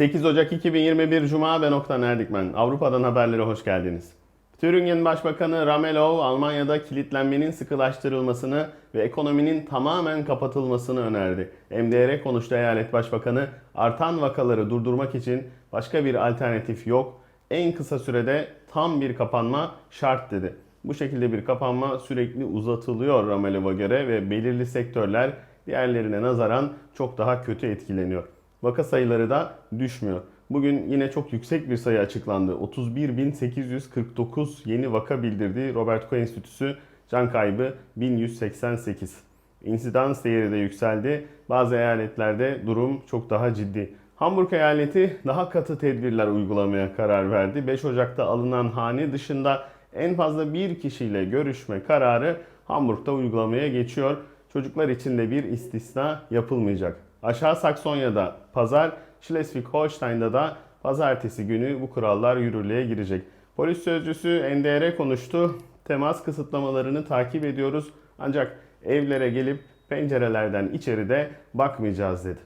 8 Ocak 2021 Cuma ben Oktan Erdikmen. Avrupa'dan haberlere hoş geldiniz. Thüringen Başbakanı Ramelow, Almanya'da kilitlenmenin sıkılaştırılmasını ve ekonominin tamamen kapatılmasını önerdi. MDR konuştu eyalet başbakanı, artan vakaları durdurmak için başka bir alternatif yok. En kısa sürede tam bir kapanma şart dedi. Bu şekilde bir kapanma sürekli uzatılıyor Ramelow'a göre ve belirli sektörler diğerlerine nazaran çok daha kötü etkileniyor. Vaka sayıları da düşmüyor. Bugün yine çok yüksek bir sayı açıklandı. 31.849 yeni vaka bildirdi Robert Koch Enstitüsü. Can kaybı 1188. İnsidans değeri de yükseldi. Bazı eyaletlerde durum çok daha ciddi. Hamburg eyaleti daha katı tedbirler uygulamaya karar verdi. 5 Ocak'ta alınan hane dışında en fazla bir kişiyle görüşme kararı Hamburg'da uygulamaya geçiyor. Çocuklar için de bir istisna yapılmayacak. Aşağı Saksonya'da pazar, Schleswig-Holstein'da da pazartesi günü bu kurallar yürürlüğe girecek. Polis sözcüsü NDR konuştu. Temas kısıtlamalarını takip ediyoruz. Ancak evlere gelip pencerelerden içeride bakmayacağız dedi.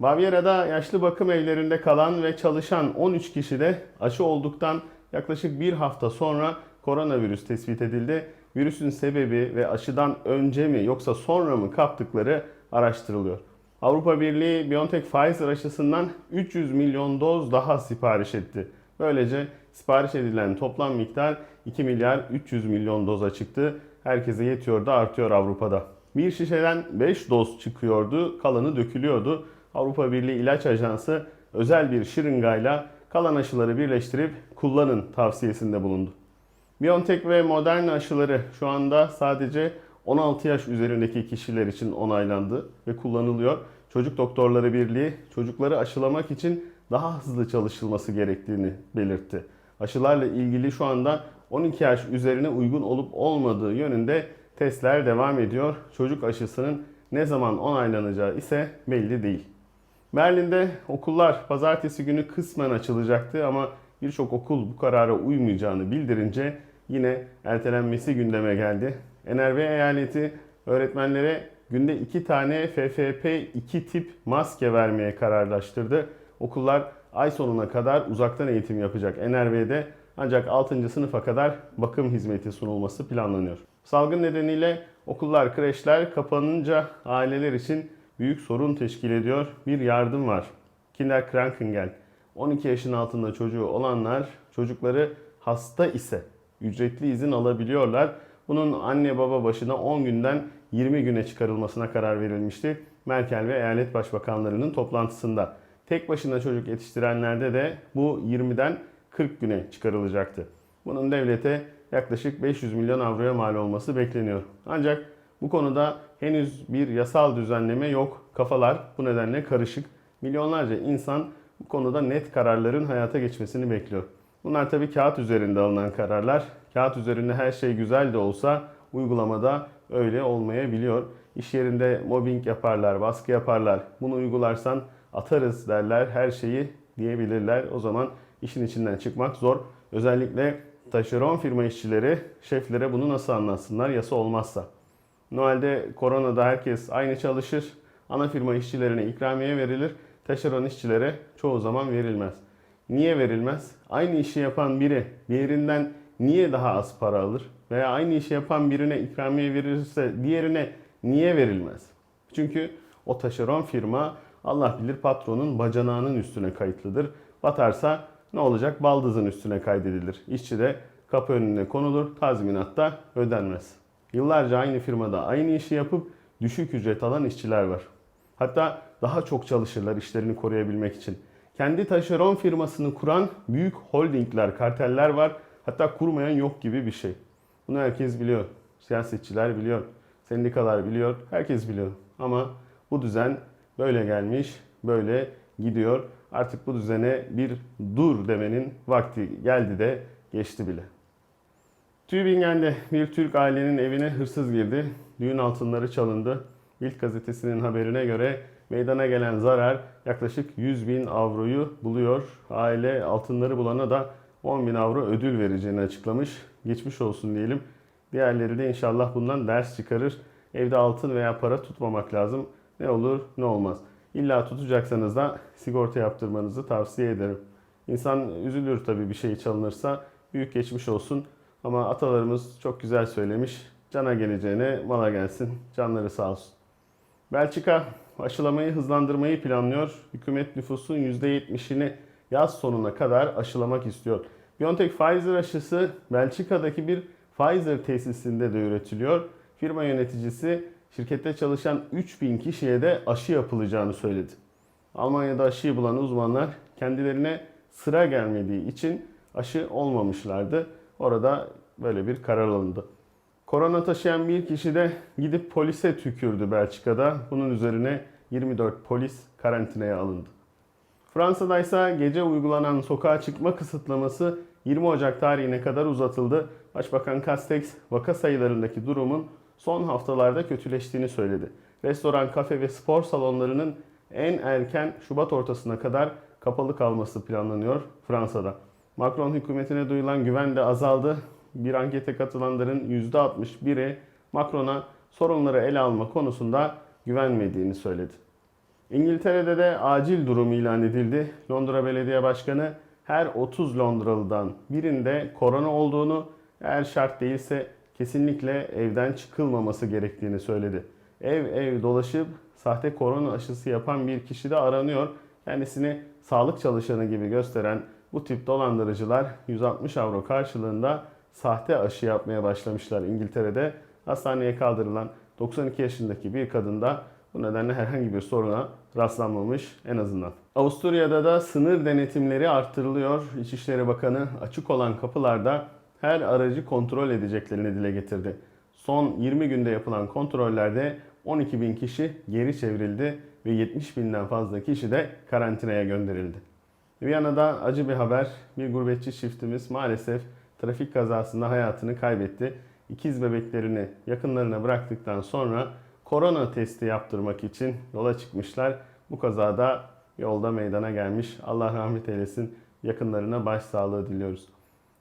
Bavyera'da yaşlı bakım evlerinde kalan ve çalışan 13 kişi de aşı olduktan yaklaşık bir hafta sonra koronavirüs tespit edildi. Virüsün sebebi ve aşıdan önce mi yoksa sonra mı kaptıkları araştırılıyor. Avrupa Birliği BioNTech Pfizer aşısından 300 milyon doz daha sipariş etti. Böylece sipariş edilen toplam miktar 2 milyar 300 milyon doza çıktı. Herkese yetiyor da artıyor Avrupa'da. Bir şişeden 5 doz çıkıyordu, kalanı dökülüyordu. Avrupa Birliği İlaç Ajansı özel bir şırıngayla kalan aşıları birleştirip kullanın tavsiyesinde bulundu. BioNTech ve Moderna aşıları şu anda sadece 16 yaş üzerindeki kişiler için onaylandı ve kullanılıyor. Çocuk Doktorları Birliği çocukları aşılamak için daha hızlı çalışılması gerektiğini belirtti. Aşılarla ilgili şu anda 12 yaş üzerine uygun olup olmadığı yönünde testler devam ediyor. Çocuk aşısının ne zaman onaylanacağı ise belli değil. Berlin'de okullar pazartesi günü kısmen açılacaktı ama birçok okul bu karara uymayacağını bildirince yine ertelenmesi gündeme geldi. NRV eyaleti öğretmenlere günde 2 tane FFP2 tip maske vermeye kararlaştırdı. Okullar ay sonuna kadar uzaktan eğitim yapacak NRV'de ancak 6. sınıfa kadar bakım hizmeti sunulması planlanıyor. Salgın nedeniyle okullar, kreşler kapanınca aileler için büyük sorun teşkil ediyor. Bir yardım var. Kinderkrankengeld. 12 yaşın altında çocuğu olanlar çocukları hasta ise ücretli izin alabiliyorlar. Bunun anne baba başına 10 günden 20 güne çıkarılmasına karar verilmişti. Merkel ve eyalet başbakanlarının toplantısında. Tek başına çocuk yetiştirenlerde de bu 20'den 40 güne çıkarılacaktı. Bunun devlete yaklaşık 500 milyon avroya mal olması bekleniyor. Ancak bu konuda henüz bir yasal düzenleme yok. Kafalar bu nedenle karışık. Milyonlarca insan bu konuda net kararların hayata geçmesini bekliyor. Bunlar tabii kağıt üzerinde alınan kararlar. Kağıt üzerinde her şey güzel de olsa uygulamada öyle olmayabiliyor. İş yerinde mobbing yaparlar, baskı yaparlar. Bunu uygularsan atarız derler, her şeyi diyebilirler. O zaman işin içinden çıkmak zor. Özellikle taşeron firma işçileri şeflere bunu nasıl anlatsınlar yasa olmazsa. Noel'de koronada herkes aynı çalışır. Ana firma işçilerine ikramiye verilir. Taşeron işçilere çoğu zaman verilmez. Niye verilmez? Aynı işi yapan biri diğerinden niye daha az para alır? Veya aynı işi yapan birine ikramiye verilirse diğerine niye verilmez? Çünkü o taşeron firma Allah bilir patronun bacanağının üstüne kayıtlıdır. Batarsa ne olacak? Baldızın üstüne kaydedilir. İşçi de kapı önüne konulur, tazminat da ödenmez. Yıllarca aynı firmada aynı işi yapıp düşük ücret alan işçiler var. Hatta daha çok çalışırlar işlerini koruyabilmek için. Kendi taşeron firmasını kuran büyük holdingler, karteller var. Hatta kurmayan yok gibi bir şey. Bunu herkes biliyor. Siyasetçiler biliyor. Sendikalar biliyor. Herkes biliyor. Ama bu düzen böyle gelmiş, böyle gidiyor. Artık bu düzene bir dur demenin vakti geldi de geçti bile. Tübingen'de bir Türk ailenin evine hırsız girdi. Düğün altınları çalındı. İlk gazetesinin haberine göre meydana gelen zarar yaklaşık 100 bin avroyu buluyor. Aile altınları bulana da 10 bin avro ödül vereceğini açıklamış. Geçmiş olsun diyelim. Diğerleri de inşallah bundan ders çıkarır. Evde altın veya para tutmamak lazım. Ne olur ne olmaz. İlla tutacaksanız da sigorta yaptırmanızı tavsiye ederim. İnsan üzülür tabii bir şey çalınırsa. Büyük geçmiş olsun. Ama atalarımız çok güzel söylemiş. Cana geleceğine mala gelsin. Canları sağ olsun. Belçika aşılamayı hızlandırmayı planlıyor. Hükümet nüfusun %70'ini yaz sonuna kadar aşılamak istiyor. BioNTech Pfizer aşısı Belçika'daki bir Pfizer tesisinde de üretiliyor. Firma yöneticisi şirkette çalışan 3000 kişiye de aşı yapılacağını söyledi. Almanya'da aşıyı bulan uzmanlar kendilerine sıra gelmediği için aşı olmamışlardı. Orada böyle bir karar alındı. Korona taşıyan bir kişi de gidip polise tükürdü Belçika'da. Bunun üzerine 24 polis karantinaya alındı. Fransa'da ise gece uygulanan sokağa çıkma kısıtlaması 20 Ocak tarihine kadar uzatıldı. Başbakan Castex vaka sayılarındaki durumun son haftalarda kötüleştiğini söyledi. Restoran, kafe ve spor salonlarının en erken Şubat ortasına kadar kapalı kalması planlanıyor Fransa'da. Macron hükümetine duyulan güven de azaldı. Bir ankete katılanların %61'i Macron'a sorunları ele alma konusunda güvenmediğini söyledi. İngiltere'de de acil durum ilan edildi. Londra Belediye Başkanı her 30 Londralı'dan birinde korona olduğunu, eğer şart değilse kesinlikle evden çıkılmaması gerektiğini söyledi. Ev ev dolaşıp sahte korona aşısı yapan bir kişi de aranıyor. Kendisini sağlık çalışanı gibi gösteren bu tip dolandırıcılar 160 avro karşılığında sahte aşı yapmaya başlamışlar İngiltere'de. Hastaneye kaldırılan 92 yaşındaki bir kadın da bu nedenle herhangi bir soruna rastlanmamış en azından. Avusturya'da da sınır denetimleri arttırılıyor. İçişleri Bakanı açık olan kapılarda her aracı kontrol edeceklerini dile getirdi. Son 20 günde yapılan kontrollerde 12 bin kişi geri çevrildi ve 70 binden fazla kişi de karantinaya gönderildi. Viyana'da acı bir haber. Bir gurbetçi çiftimiz maalesef trafik kazasında hayatını kaybetti. İkiz bebeklerini yakınlarına bıraktıktan sonra korona testi yaptırmak için yola çıkmışlar. Bu kazada yolda meydana gelmiş. Allah rahmet eylesin. Yakınlarına başsağlığı diliyoruz.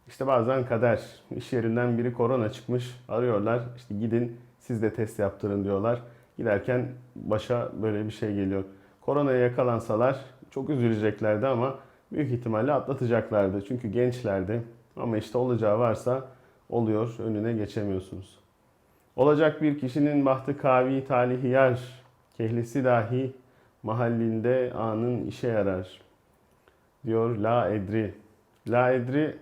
İşte bazen kader. İş yerinden biri korona çıkmış. Arıyorlar. İşte gidin siz de test yaptırın diyorlar. Giderken başa böyle bir şey geliyor. Koronaya yakalansalar çok üzüleceklerdi ama büyük ihtimalle atlatacaklardı. Çünkü gençlerdi. Ama işte olacağı varsa oluyor. Önüne geçemiyorsunuz. Olacak bir kişinin bahtı kavi talihi yar. Kehlisi dahi mahallinde anın işe yarar. Diyor La Edri. La Edri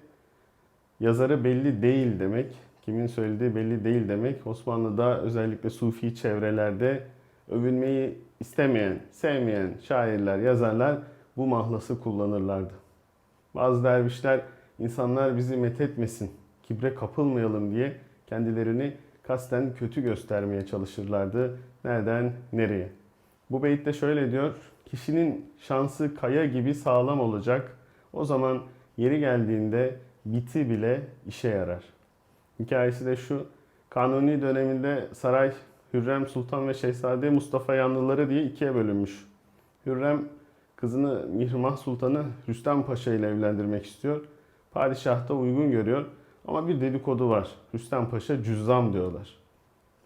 yazarı belli değil demek. Kimin söylediği belli değil demek. Osmanlı'da özellikle sufi çevrelerde övünmeyi istemeyen, sevmeyen şairler, yazarlar bu mahlası kullanırlardı. Bazı dervişler insanlar bizi methetmesin, kibre kapılmayalım diye kendilerini kasten kötü göstermeye çalışırlardı. Nereden nereye? Bu beytte şöyle diyor. Kişinin şansı kaya gibi sağlam olacak. O zaman yeri geldiğinde biti bile işe yarar. Hikayesi de şu. Kanuni döneminde saray Hürrem Sultan ve Şehzade Mustafa yanlıları diye ikiye bölünmüş. Hürrem kızını Mihrimah Sultan'ı Rüstem Paşa ile evlendirmek istiyor. Padişah da uygun görüyor. Ama bir dedikodu var. Rüstem Paşa cüzzam diyorlar.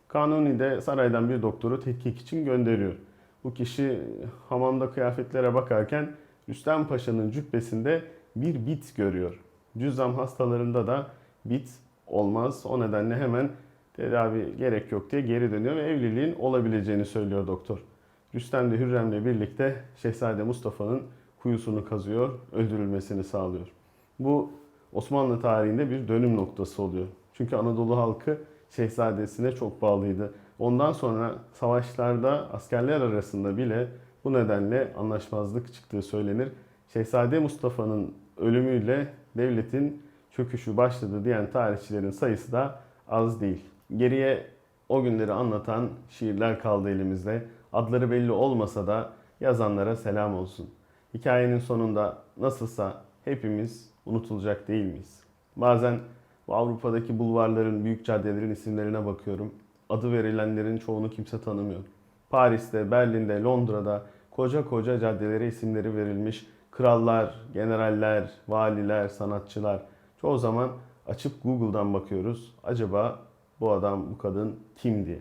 Kanuni de saraydan bir doktoru tetkik için gönderiyor. Bu kişi hamamda kıyafetlere bakarken Rüstem Paşa'nın cübbesinde bir bit görüyor. Cüzzam hastalarında da bit olmaz. O nedenle hemen tedavi gerek yok diye geri dönüyor ve evliliğin olabileceğini söylüyor doktor. Rüstem de Hürrem'le birlikte Şehzade Mustafa'nın kuyusunu kazıyor, öldürülmesini sağlıyor. Bu Osmanlı tarihinde bir dönüm noktası oluyor. Çünkü Anadolu halkı şehzadesine çok bağlıydı. Ondan sonra savaşlarda askerler arasında bile bu nedenle anlaşmazlık çıktığı söylenir. Şehzade Mustafa'nın ölümüyle devletin çöküşü başladı diyen tarihçilerin sayısı da az değil. Geriye o günleri anlatan şiirler kaldı elimizde. Adları belli olmasa da yazanlara selam olsun. Hikayenin sonunda nasılsa hepimiz unutulacak değil miyiz? Bazen bu Avrupa'daki bulvarların, büyük caddelerin isimlerine bakıyorum. Adı verilenlerin çoğunu kimse tanımıyor. Paris'te, Berlin'de, Londra'da koca koca caddelere isimleri verilmiş. Krallar, generaller, valiler, sanatçılar. Çoğu zaman açıp Google'dan bakıyoruz. Acaba bu adam, bu kadın kim diye.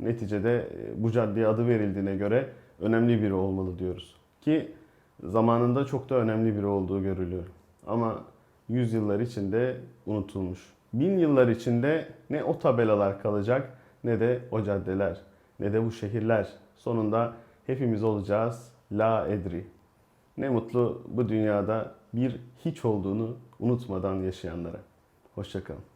Neticede e, bu caddeye adı verildiğine göre önemli biri olmalı diyoruz. Ki zamanında çok da önemli biri olduğu görülüyor. Ama yüzyıllar içinde unutulmuş. Bin yıllar içinde ne o tabelalar kalacak ne de o caddeler ne de bu şehirler. Sonunda hepimiz olacağız la edri. Ne mutlu bu dünyada bir hiç olduğunu unutmadan yaşayanlara. Hoşçakalın.